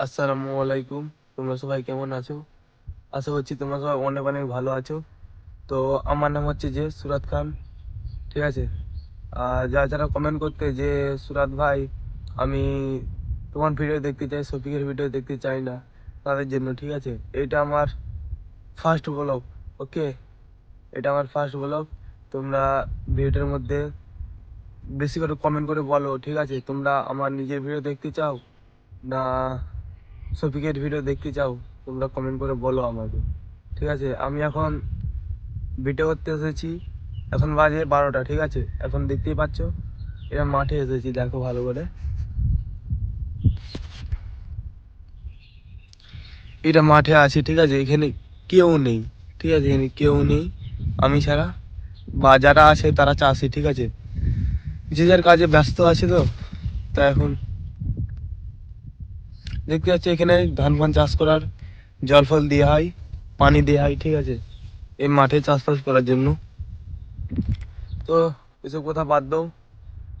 আসসালামু আলাইকুম। তোমরা সবাই কেমন আছো? আশা করছি তোমরা সবাই অনেক অনেক ভালো আছো। তো আমার নাম হচ্ছে যে সুরাত খান, ঠিক আছে? আর যারা যারা কমেন্ট করতে যে, সুরাত ভাই, আমি তোমার ভিডিও দেখতে চাই, শফিকের ভিডিও দেখতে চাই না, তাদের জন্য, ঠিক আছে? এটা আমার ফার্স্ট ব্লগ ওকে এটা আমার ফার্স্ট ব্লগ তোমরা ভিডিওটার মধ্যে বেশি করে কমেন্ট করে বলো, ঠিক আছে? তোমরা আমার নিজের ভিডিও দেখতে চাও না শফিকের ভিডিও দেখতে চাও, তোমরা কমেন্ট করে বলো আমাকে। ঠিক আছে? আমি এখন ভিডিও করতে এসেছি। এখন বাজে বারোটা, ঠিক আছে? এখন দেখতেই পাচ্ছ, এরা মাঠে এসেছি, দেখো ভালো করে। এটা মাঠে আছে, ঠিক আছে? এখানে কেউ নেই, ঠিক আছে? এখানে কেউ নেই, আমি ছাড়া। বা যারা আছে, তারা চাষি, ঠিক আছে? যে যার কাজে ব্যস্ত আছে তো, তা এখন দেখতে পাচ্ছি এখানে ধান ফান চাষ করার জল ফল দেওয়া হয়, পানি দেওয়া হয়, ঠিক আছে? এই মাঠে চাষবাস করার জন্য। তো এসব কথা বাদ দাও।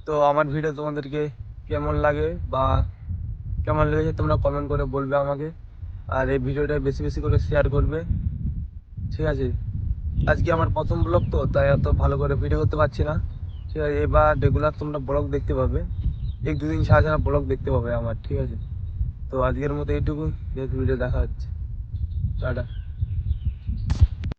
তো আমার ভিডিও তোমাদেরকে কেমন লাগে বা কেমন লেগেছে তোমরা কমেন্ট করে বলবে আমাকে। আর এই ভিডিওটা বেশি বেশি করে শেয়ার করবে। ঠিক আছে? আজকে আমার প্রথম ব্লগ তো, তাই এত ভালো করে ভিডিও করতে পারছি না। ঠিক আছে? এবার রেগুলার তোমরা ব্লগ দেখতে পাবে। এক দুদিন ছাড়া ছাড়া ব্লগ দেখতে পাবে আমার, ঠিক আছে? তো আজকের মতো এইটুকু ভিডিও দেখা হচ্ছে। টাটা।